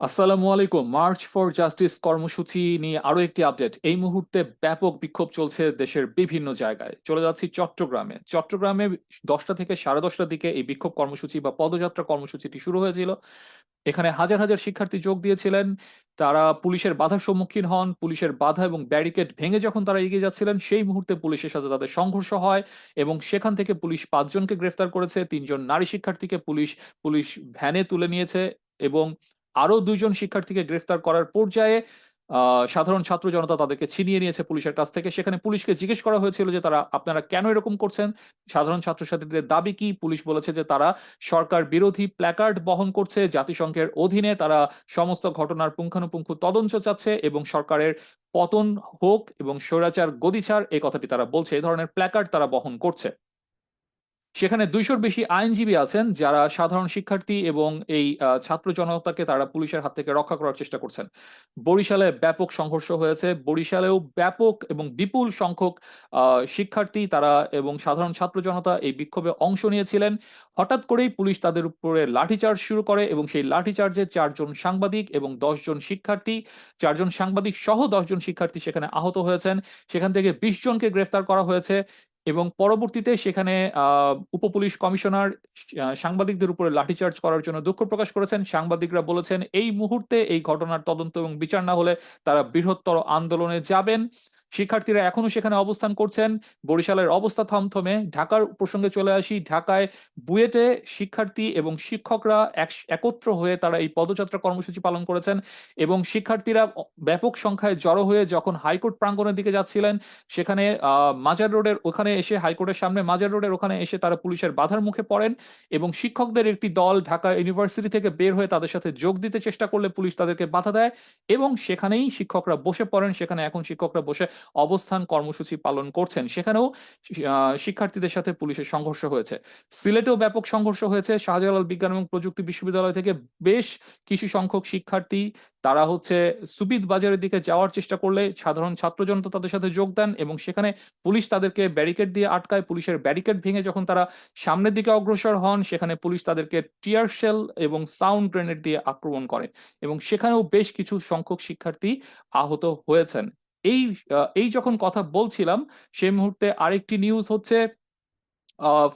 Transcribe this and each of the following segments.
আসসালামু আলাইকুম। March for justice কর্মসূচি নিয়ে আরও একটি আপডেট। এই মুহূর্তে ব্যাপক বিক্ষোভ চলছে দেশের বিভিন্ন জায়গায়। চলে যাচ্ছি চট্টগ্রামে। চট্টগ্রামে দশটা থেকে সাড়ে দশটার দিকে এই বিক্ষোভ কর্মসূচি বা পদযাত্রা কর্মসূচিটি শুরু হয়েছিল। এখানে হাজার হাজার শিক্ষার্থী যোগ দিয়েছিলেন। তারা পুলিশের বাধার সম্মুখীন হন। পুলিশের বাধা এবং ব্যারিকেড ভেঙে যখন তারা এগিয়ে যাচ্ছিলেন, সেই মুহূর্তে পুলিশের সাথে তাদের সংঘর্ষ হয় এবং সেখান থেকে পুলিশ পাঁচজনকে গ্রেফতার করেছে। তিনজন নারী শিক্ষার্থীকে পুলিশ পুলিশ ভ্যানে তুলে নিয়েছে এবং আরও দুইজন শিক্ষার্থীকে গ্রেফতার করার পর্যায়ে সাধারণ ছাত্র জনতা তাদেরকে ছিনিয়ে নিয়েছে পুলিশের কাছ থেকে। সেখানে পুলিশকে জিজ্ঞেস করা হয়েছিল যে তারা আপনারা কেন এরকম করছেন? সাধারণ ছাত্রছাত্রীদের দাবি কি? পুলিশ বলেছে যে তারা সরকার বিরোধী প্ল্যাকার্ড বহন করছে, জাতিসংঘের অধীনে তারা সমস্ত ঘটনার পুঙ্খানুপুঙ্খ তদন্ত চাচ্ছে এবং সরকারের পতন হোক এবং স্বৈরাচার গদিছাড় এই কথাটি তারা বলছে। এই ধরনের প্ল্যাকার্ড তারা বহন করছে। সেখানে দুইশোর বেশি আইনজীবী আছেন, যারা সাধারণ শিক্ষার্থী এবং এই ছাত্র জনতাকে তারা পুলিশের হাত থেকে রক্ষা করার চেষ্টা করছেন। বরিশালে ব্যাপক সংঘর্ষ হয়েছে। বরিশালেও ব্যাপক এবং বিপুল সংখ্যক শিক্ষার্থী তারা এবং সাধারণ ছাত্র জনতা এই বিক্ষোভে অংশ নিয়েছিলেন। হঠাৎ করেই পুলিশ তাদের উপরে লাঠিচার্জ শুরু করে এবং সেই লাঠিচার্জে চারজন সাংবাদিক এবং দশজন শিক্ষার্থী, চারজন সাংবাদিক সহ দশজন শিক্ষার্থী সেখানে আহত হয়েছেন। সেখান থেকে বিশ জনকে গ্রেফতার করা হয়েছে। এবং পরবর্তীতে সেখানে উপপুলিশ কমিশনার সাংবাদিকদের উপরে লাঠিচার্জ করার জন্য দুঃখ প্রকাশ করেছেন। সাংবাদিকরা বলেছেন, এই মুহূর্তে এই ঘটনার তদন্ত এবং বিচার না হলে তারা বৃহত্তর আন্দোলনে যাবেন। শিক্ষার্থীরা এখনও সেখানে অবস্থান করছেন। বরিশালের অবস্থা থমথমে। ঢাকার প্রসঙ্গে চলে আসি, ঢাকায় বুয়েটে শিক্ষার্থী এবং শিক্ষকরা একত্র হয়ে তারা এই পদযাত্রা কর্মসূচি পালন করেছেন এবং শিক্ষার্থীরা ব্যাপক সংখ্যায় জড়ো হয়ে যখন হাইকোর্ট প্রাঙ্গণের দিকে যাচ্ছিলেন, সেখানে মাজার রোডের ওখানে এসে, হাইকোর্টের সামনে মাজার রোডের ওখানে এসে তারা পুলিশের বাধার মুখে পড়েন এবং শিক্ষকদের একটি দল ঢাকা ইউনিভার্সিটি থেকে বের হয়ে তাদের সাথে যোগ দিতে চেষ্টা করলে পুলিশ তাদেরকে বাধা দেয় এবং সেখানেই শিক্ষকরা বসে পড়েন। সেখানে এখন শিক্ষকরা বসে অবস্থান কর্মসূচি পালন করছেন। সেখানেও শিক্ষার্থীদের সাথে পুলিশের সংঘর্ষ হয়েছে। সিলেটেও ব্যাপক সংঘর্ষ হয়েছে। শাহজালাল বিজ্ঞান এবং প্রযুক্তি বিশ্ববিদ্যালয় থেকে বেশ কিছু সংখ্যক শিক্ষার্থী তারা হচ্ছে সুবিদ বাজারের দিকে যাওয়ার চেষ্টা করলে সাধারণ ছাত্র জনতা তাদের সাথে যোগ দেন এবং সেখানে পুলিশ তাদেরকে ব্যারিকেড দিয়ে আটকায়। পুলিশের ব্যারিকেড ভেঙে যখন তারা সামনের দিকে অগ্রসর হন, সেখানে পুলিশ তাদেরকে টিয়ার শেল এবং সাউন্ড গ্রেনেড দিয়ে আক্রমণ করে এবং সেখানেও বেশ কিছু সংখ্যক শিক্ষার্থী আহত হয়েছেন। এই এই যখন কথা বলছিলাম সেই মুহূর্তে আরেকটি নিউজ হচ্ছে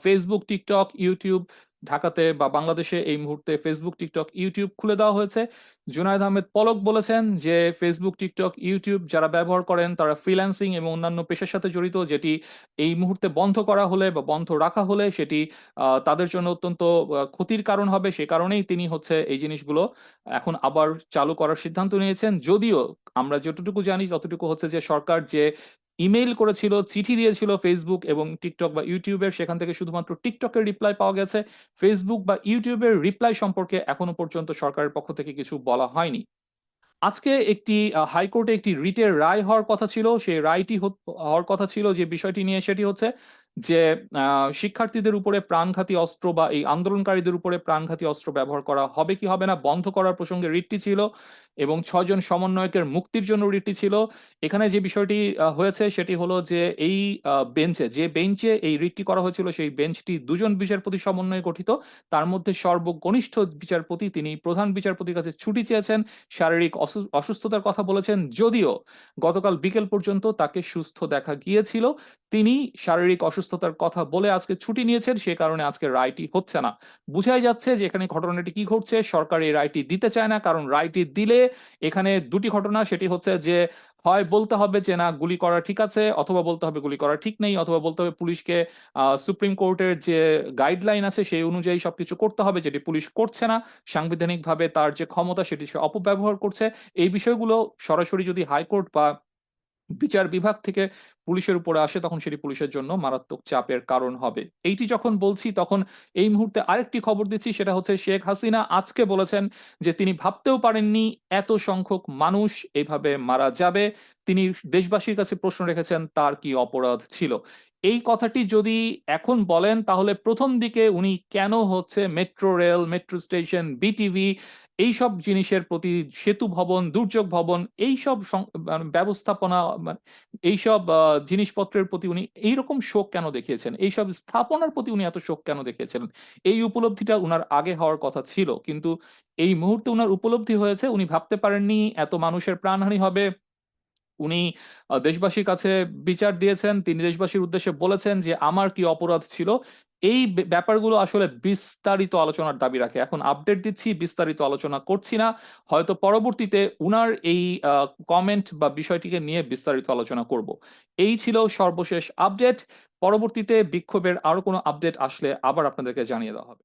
ফেসবুক টিকটক ইউটিউব ঢাকাতে বা বাংলাদেশে এই মুহূর্তে ফেসবুক টিকটক ইউটিউব খুলে দেওয়া হয়েছে। জুনায়দ আহমেদ পলক বলেছেন যে ফেসবুক টিকটক ইউটিউব যারা ব্যবহার করেন, তারা ফ্রিল্যান্সিং এবং অন্যান্য পেশার সাথে জড়িত, যেটি এই মুহূর্তে বন্ধ করা হলে বা বন্ধ রাখা হলে সেটি তাদের জন্য অত্যন্ত ক্ষতির কারণ হবে। সে কারণেই তিনি হচ্ছে এই জিনিসগুলো এখন আবার চালু করার সিদ্ধান্ত নিয়েছেন। যদিও আমরা যতটুকু জানি, ততটুকু হচ্ছে যে সরকার যে ইমেইল করেছিল, চিঠি দিয়েছিল ফেসবুক এবং টিকটক বা ইউটিউবের, সেখান থেকে শুধুমাত্র টিকটকের রিপ্লাই পাওয়া গেছে। ফেসবুক বা ইউটিউবের রিপ্লাই সম্পর্কে এখনও পর্যন্ত সরকারের পক্ষ থেকে কিছু বলা হয়নি। আজকে একটি হাইকোর্টে একটি রিটের রায় হওয়ার কথা ছিল। সেই রায়টি হওয়ার কথা ছিল যে বিষয়টি নিয়ে, সেটি হচ্ছে যে শিক্ষার্থীদের উপরে প্রাণঘাতী অস্ত্র বা এই আন্দোলনকারীদের উপরে প্রাণঘাতী অস্ত্র ব্যবহার করা হবে কি হবে না, বন্ধ করার প্রসঙ্গে রিটটি ছিল। এবং ছয়জন সমন্বয়কের মুক্তির জন্য রিটটি ছিল। এখানে যে বিষয়টি হয়েছে সেটি হলো যে এই বেঞ্চে, যে বেঞ্চে এই রিটটি করা হয়েছিল সেই বেঞ্চটি দুজন বিচারপতি সমন্বয়ে গঠিত। তার মধ্যে সর্বকনিষ্ঠ বিচারপতি তিনি প্রধান বিচারপতির কাছে ছুটি চেয়েছেন, শারীরিক অসু- অসুস্থতার কথা বলেছেন। যদিও গতকাল বিকেল পর্যন্ত তাকে সুস্থ দেখা গিয়েছিল, তিনি শারীরিক অসুস্থতার কথা বলে আজকে ছুটি নিয়েছেন, সে কারণে আজকে রায়টি হচ্ছে না। বুঝাই যাচ্ছে যে এখানে ঘটনাটি কি ঘটছে, সরকার এই রায়টি দিতে চায় না, কারণ রায়টি দিলে এখানে দুটি ঘটনা, সেটি হচ্ছে যে, হয় বলতে হবে যে, না, গুলি করা ঠিক আছে, অথবা বলতে হবে, গুলি করা ঠিক নেই, অথবা বলতে হবে, পুলিশকে সুপ্রিম কোর্টের যে গাইডলাইন আছে, সেই অনুযায়ী সবকিছু করতে হবে, যেটি পুলিশ করছে না। সাংবিধানিকভাবে তার যে ক্ষমতা, সেটি সে অপব্যবহার করছে। এই বিষয়গুলো সরাসরি যদি হাইকোর্ট বা বিচার বিভাগ থেকে পুলিশের উপরে আসে, তখন সেটি পুলিশের জন্য মারাত্মক চাপের কারণ হবে। এইটি যখন বলছি, তখন এই মুহূর্তে আরেকটি খবর দিচ্ছি, সেটা হচ্ছে শেখ হাসিনা আজকে বলেছেন যে তিনি ভাবতেও পারেননি এত সংখ্যক মানুষ এভাবে মারা যাবে। তিনি দেশবাসীর কাছে প্রশ্ন রেখেছেন, তার কি অপরাধ ছিল? এই কথাটি যদি এখন বলেন, তাহলে প্রথম দিকে উনি কেন হচ্ছে metro rail, metro station, BTV এইসব জিনিসের প্রতি সেতু ভবন, দুর্যোগ ভবন এইসব সং মানে ব্যবস্থাপনা মানে এইসব আ জিনিসপত্রের প্রতি উনি এইরকম শোক কেন দেখিয়েছেন? এইসব স্থাপনার প্রতি উনি এত শোক কেন দেখিয়েছেন? এই উপলব্ধিটা উনার আগে হওয়ার কথা ছিল। কিন্তু এই মুহূর্তে উনার উপলব্ধি হয়েছে উনি ভাবতে পারেননি এত মানুষের প্রাণহানি হবে। উনি দেশবাসীর কাছে বিচার দিয়েছেন। তিনি দেশবাসীর উদ্দেশ্যে বলেছেন যে, "আমার কি অপরাধ ছিল?" এই ব্যাপারগুলো আসলে বিস্তারিত আলোচনার দাবি রাখে। এখন আপডেট দিচ্ছি, বিস্তারিত আলোচনা করছি না। হয়তো পরবর্তীতে উনার এই কমেন্ট বা বিষয়টিকে নিয়ে বিস্তারিত আলোচনা করব। এই ছিল সর্বশেষ আপডেট। পরবর্তীতে বিক্ষোভের আরও কোনো আপডেট আসলে আবার আপনাদেরকে জানিয়ে দেওয়া হবে।